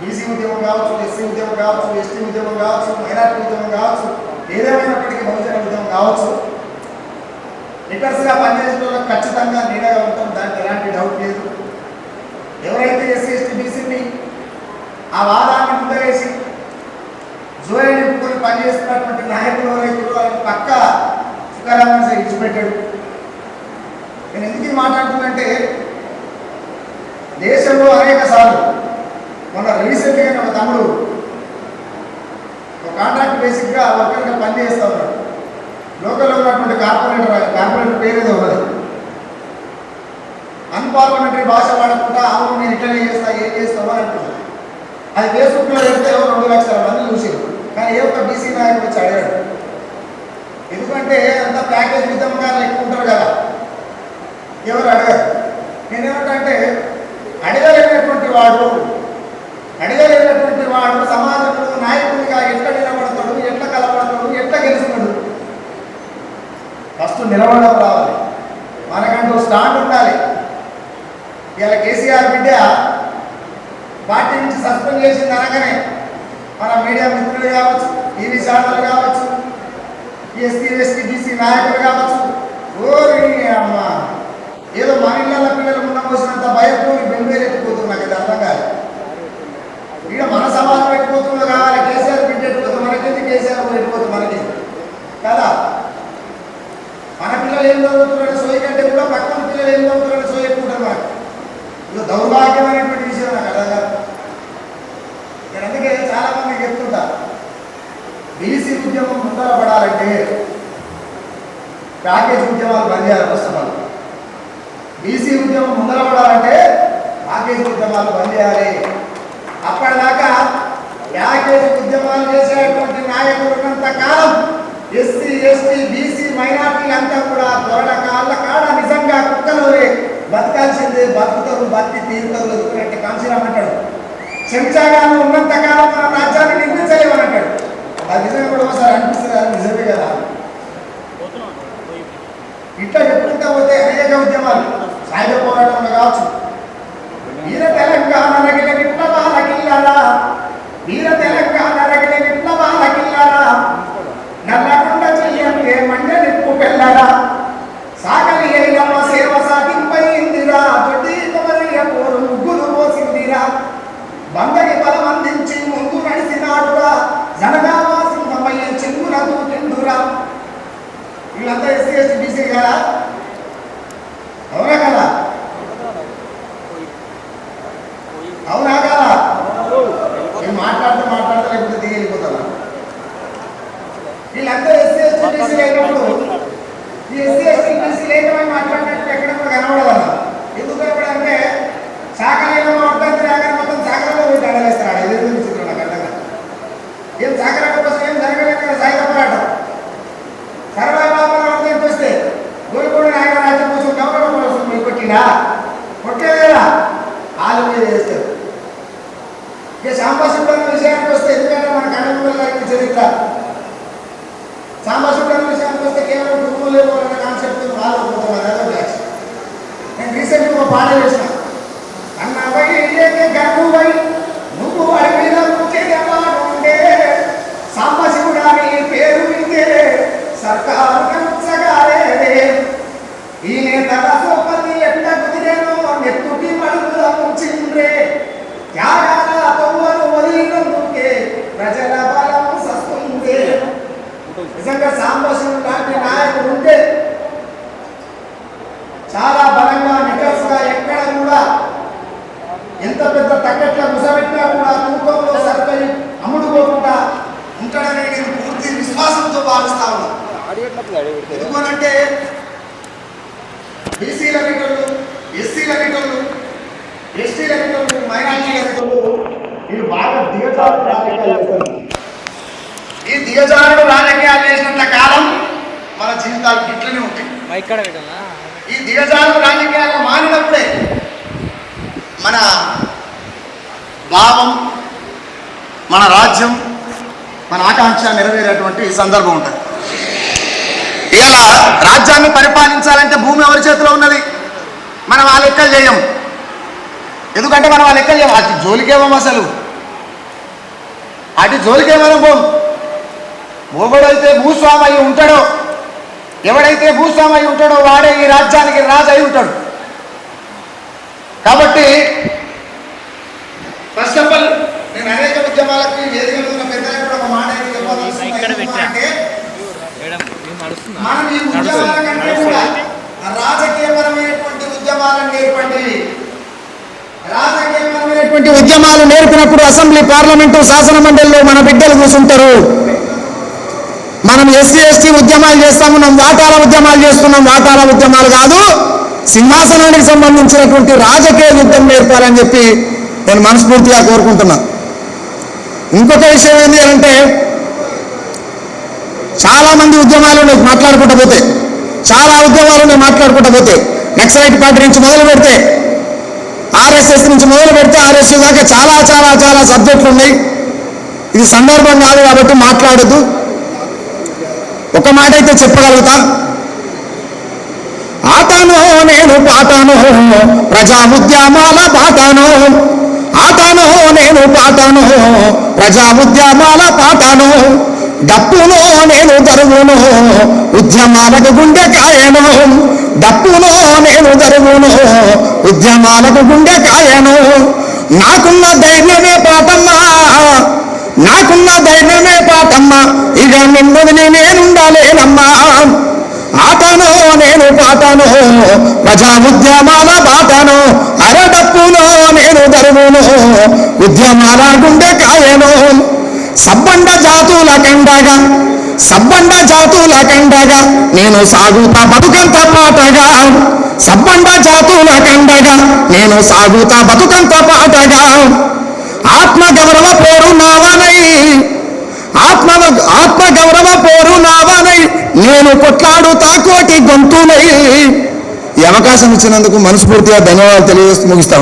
BC ఉద్యమం కావచ్చు SC ఉద్యమం కావచ్చు ఎస్టీ ఉద్యమం కావచ్చు మైనార్టీ ఉద్యమం కావచ్చు ఏదేమైనప్పటికీ బహుజన ఉద్యమం కావచ్చు. లీడర్స్గా పనిచేసిన వాళ్ళకి ఖచ్చితంగా నీడగా ఉంటాం దానికి ఎలాంటి డౌట్ లేదు. ఎవరైతే ఎస్సీ ఎస్టీ బీసీని ఆ వాదాన్ని ముందరేసి జోయి నింపుకొని పనిచేస్తున్నటువంటి నాయకులు ఎవరైతే వాళ్ళని పక్క సుఖరామని ఇచ్చిపెట్టాడు నేను ఎందుకు ఇది మాట్లాడుతున్నంటే దేశంలో అనేక సార్లు బేసిక్గా కాంట్రాక్ట్ బేసిక్గా వర్కర్గా పనిచేస్తూ ఉన్నాడు లోకల్లో ఉన్నటువంటి కార్పొరేటర్ కార్పొరేటర్ పేరు ఏదో ఉన్నది అన్పార్లమెంటరీ భాష వాడకుండా అవును నేను ఇట్లనే చేస్తా ఏం చేస్తామో అని అంటున్నాను అది ఫేస్బుక్లో పెడితే ఎవరు రెండు లక్షల మంది చూసారు కానీ ఏ ఒక్క బీసీ నాయకుడు వచ్చి అడిగాడు. ఎందుకంటే అంత ప్యాకేజ్ విధంగా ఎక్కువ ఉంటారు కదా. ఎవరు అడగారు. నేనేమంటే అడగలేనటువంటి వాడు అడగలేనటువంటి వాడు సమాజంలో ఫస్ట్ నిలబడడం రావాలి. మనకంటూ స్టాండ్ ఉండాలి. ఇలా కేసీఆర్ బిడ్డ పార్టీ నుంచి సస్పెండ్ చేసింది అనగానే మన మీడియా మిత్రులు కావచ్చు టీవీ ఛానల్ కావచ్చు ఎస్సీ ఎస్టీ బీసీ నాయకులు కావచ్చు ఓరి అమ్మ! ఏదో మన ఇళ్ళ పిల్లలు ఉన్న పోసినంత భయపడి బెంగళూరు ఎత్తిపోతుంది నాకు ఇది అర్థం కాదు. ఇక మన సమాజం ఎట్టిపోతుందో కావాలి కేసీఆర్ బిడ్డ ఎట్టిపోతుంది మనకి కేసీఆర్ కూడా ఎట్టిపోతుంది మనకి కదా? పిల్లలు ఏం చదువుతున్నాడు సోయి కంటే కూడా పక్కన పిల్లలు ఏం చదువుతున్నాడు సోయి ఎక్కువ ఇది దౌర్భాగ్యమైనటువంటి విషయం నాకు అర్థం కాదు నేను అందుకే చాలా మంది చెప్తుంటా బీసీ ఉద్యమం ముందర పడాలంటే ప్యాకేజ్ ఉద్యమాలు బంద్ చేయాలి ఫస్ట్ ఆఫ్ ఆల్ బీసీ ఉద్యమం ముందర పడాలంటే ప్యాకేజ్ ఉద్యమాలు బంద్ చేయాలి అప్పటిదాకా ప్యాకేజ్ ఉద్యమాలు చేసేటువంటి నాయకులు ఉన్నంత కాలం ఎస్సీ ఎస్టీ బీసీ మైనార్టీలు అంతా కూడా దొరడ కాళ్ళ కాడ నిజంగా కుక్కలు బతకాల్సిందే బతుకుతారు బతికి తీరుతారు ఎదుగుతున్నట్టు కాంశీరామ్ అంటాడు. చెంచాగాను ఉన్నంత కాలం మన రాజ్యాన్ని నిర్మించలేమని అంటాడు. అది నిజంగా కూడా ఒకసారి అనిపిస్తుంది అది నిజమే కదా? ఇట్లా చెప్పుకుంటా పోతే అనేక ఉద్యమాలు సాయుధ పోరాటంలో కావచ్చు రీసెంట్గా అన్నవై గర్భువై నువ్వు అడవిన ఉండే. సాంబశివుడా నీ పేరు వింటే సర్కారు కంచగాలేదే ఈ నేతల సోపతి ఎట్ట కుదిరేనో నెత్తుకి మడుగుల ముంచిండ్రే. త్యాగాల తొవ్వను వదిలినందుకే ప్రజల బలం సస్తుంది. నిజంగా సాంబశివుడు లాంటి నాయకుడు ఉంటే భావిస్తా ఉన్నాను ఎందుకనంటే బీసీల లీటర్లు ఎస్సీల లీటర్లు ఎస్టీల లీటర్లు మైనార్టీల వీళ్ళు బాగా దిగజారు రాజకీయాలు చేస్తారు. ఈ దిగజారుడు రాజకీయాలు చేసినంత కాలం మన జీవితాలు ఇట్లనే ఉంటాయి. ఈ దిగజారు రాజకీయాలు మారినప్పుడే మన భావం మన రాజ్యం మన ఆకాంక్ష నెరవేరేటువంటి సందర్భం ఉంటుంది. ఇలా రాజ్యాన్ని పరిపాలించాలంటే భూమి ఎవరి చేతిలో ఉన్నది? మనం ఆ లెక్కలు చేయం. ఎందుకంటే మనం ఆ లెక్కలు చేయం. అటు జోలికేమో అసలు? అటు జోలికేమనం పోం? మొగడైతే భూస్వామి అయి ఉంటాడో? ఎవడైతే భూస్వామి అయి ఉంటాడో వాడే ఈ రాజ్యానికి రాజు అయి ఉంటాడు. కాబట్టి ఫస్ట్ ఆఫ్ ఆల్ నేను అనేక ఉద్యమాలకి వేదిక మీద ఉన్న పెద్దలకు కూడా ఒక మాట అయితే చెప్పదలుచుకున్నా. ఇక్కడ ఎందుకు పెట్టా. అంటే మేడం మేము నడుస్తుందా మనం ఈ ఉద్యమాల కంటే కూడా రాజకీయపరమైనటువంటి ఉద్యమాలను నేర్పండి. రాజకీయపరమైనటువంటి ఉద్యమాలు నేర్పినప్పుడు అసెంబ్లీ పార్లమెంటు శాసన మండలిలో మన బిడ్డలు కూర్చుంటారు మనం ఎస్సీ ఎస్టీ ఉద్యమాలు చేస్తాము మనం వాటాల ఉద్యమాలు చేస్తున్నాం. వాటాల ఉద్యమాలు కాదు సింహాసనానికి సంబంధించినటువంటి రాజకీయ యుద్ధం నేర్పాలని చెప్పి నేను మనస్ఫూర్తిగా కోరుకుంటున్నా. ఇంకొక విషయం ఏంటి అంటే చాలా మంది ఉద్యమాలు ఉన్నాయి మాట్లాడుకుంటూ పోతే. చాలా ఉద్యమాలు ఉన్నాయి మాట్లాడుకుంటూ పోతే. నక్సలైట్ పార్టీ నుంచి మొదలు పెడితే ఆర్ఎస్ఎస్ నుంచి మొదలు పెడితే ఆర్ఎస్ఎస్ దాకా చాలా చాలా చాలా సబ్జెక్టులు ఉన్నాయి. ఇది సందర్భం కాదు కాబట్టి మాట్లాడద్దు. ఒక మాట అయితే చెప్పగలుగుతా. ఆతానో నేను పాటను ప్రజా ఉద్యమాల ఆతానో నేను పాటను ప్రజా ఉద్యమాల డప్పులో నేను దరువును ఉద్యమాలకు గుండె కాయను. డప్పులో నేను దరువును ఉద్యమాలకు గుండె కాయను. నాకున్న ధైర్యమే పాటమ్మా నాకున్న ధైర్యమే పాటమ్మా ఇక నిన్నదిని నేనుండాలేనమ్మా. ఆటను నేను పాటను ప్రజా ఉద్యమాల పాటను అరడప్పును నేను దరువును ఉద్యమాల గుండె కాయను. సబ్బండ జాతుల కండగా సబ్బండ జాతుల కండగా నేను సాగుతా బతుకంత పాటగా. సబ్బండ జాతుల కండగా నేను సాగుతా బతుకంత పాటగా. ఆత్మ గౌరవ పోరు నావనై ఆత్మ ఆత్మ గౌరవ పోరు నావనై నేను కొట్లాడుతా కోటి గొంతునై. ఈ అవకాశం ఇచ్చినందుకు మనస్ఫూర్తిగా ధన్యవాదాలు తెలియజేస్తూ ముగిస్తా